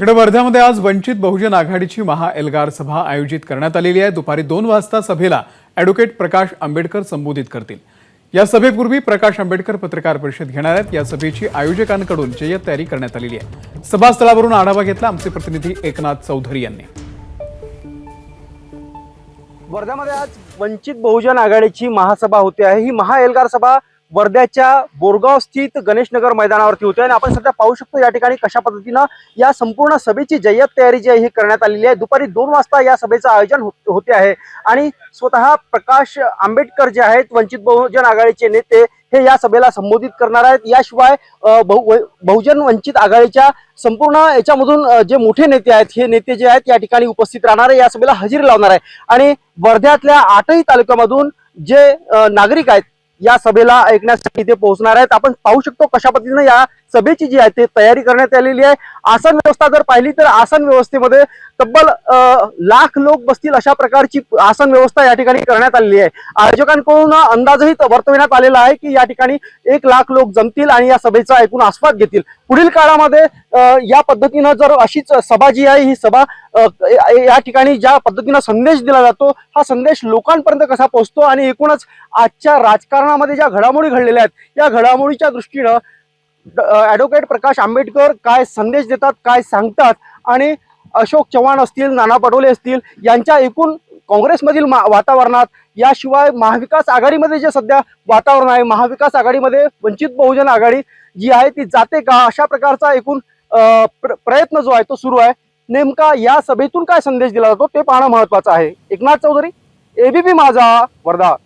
इकडे वर्ध्यामध्ये आज वंचित बहुजन आघाडीची महाएल्गार सभा आयोजित करण्यात आलेली आहे. दुपारी दोन वाजता सभेला ॲडव्होकेट प्रकाश आंबेडकर संबोधित करतील. या सभेपूर्वी प्रकाश आंबेडकर पत्रकार परिषद घेणार आहेत. या सभेची आयोजकांकडून जय्यत तयारी करण्यात आलेली आहे. सभास्थळावरून आढावा घेतला आमचे प्रतिनिधी एकनाथ चौधरी यांनी. वर्ध्यामध्ये आज वंचित बहुजन आघाडीची महासभा होते आहे. ही महाएल्गार सभा वर्ध्याच्या बोरगाव स्थित गणेशनगर मैदानावरती होते आणि आपण सध्या पाहू शकतो या ठिकाणी कशा पद्धतीनं या संपूर्ण सभेची जय्यत तयारी जी आहे ही करण्यात आलेली आहे. दुपारी दोन वाजता या सभेचं आयोजन हो-, होते आहे. आणि स्वतः प्रकाश आंबेडकर जे आहेत वंचित बहुजन आघाडीचे नेते हे या सभेला संबोधित करणार आहेत. याशिवाय बहु बहुजन वंचित आघाडीच्या संपूर्ण याच्यामधून जे मोठे नेते आहेत हे नेते जे आहेत या ठिकाणी उपस्थित राहणार आहे या सभेला हजेरी लावणार आहे. आणि वर्ध्यातल्या आठही तालुक्यामधून जे नागरिक आहेत या सभेला ऐकण्यासाठी ते पोहोचणार आहेत. आपण पाहू शकतो कशा पद्धतीने या सभेची जी आहे ती तयारी करण्यात आलेली आहे. आसन व्यवस्था जर पाहिली तर आसन व्यवस्थेमध्ये तब्बल लाख लोक बसतील अशा प्रकारची आसन व्यवस्था या ठिकाणी करण्यात आलेली आहे. आयोजकांकडून अंदाजही वर्तविण्यात आलेला आहे की या ठिकाणी एक लाख लोक जमतील आणि या सभेचा एकूण आस्वाद घेतील. पुढील काळामध्ये या पद्धतीनं जर अशीच सभा जी आहे ही सभा या ठिकाणी ज्या पद्धतीनं संदेश दिला जातो हा संदेश लोकांपर्यंत कसा पोहोचतो आणि एकूणच आजच्या राजकारणामध्ये ज्या घडामोडी घडलेल्या आहेत या घडामोडीच्या दृष्टीनं ॲडव्होकेट प्रकाश आंबेडकर काय संदेश देतात काय सांगतात आणि अशोक चव्हाण असतील नाना पटोले असतील यांच्या एकूण काँग्रेसमधील मा- वातावरणात याशिवाय महाविकास आघाडीमध्ये जे सध्या वातावरण आहे महाविकास आघाडीमध्ये वंचित बहुजन आघाडी जी आहे ती जाते का? अशा प्रकारचा एकूण प्र- प्रयत्न जो आहे तो सुरू आहे. नेमका या सभेतून काय संदेश दिला जातो ते पाहणं महत्वाचं आहे. एकनाथ चौधरी एबीपी माझा वर्धा.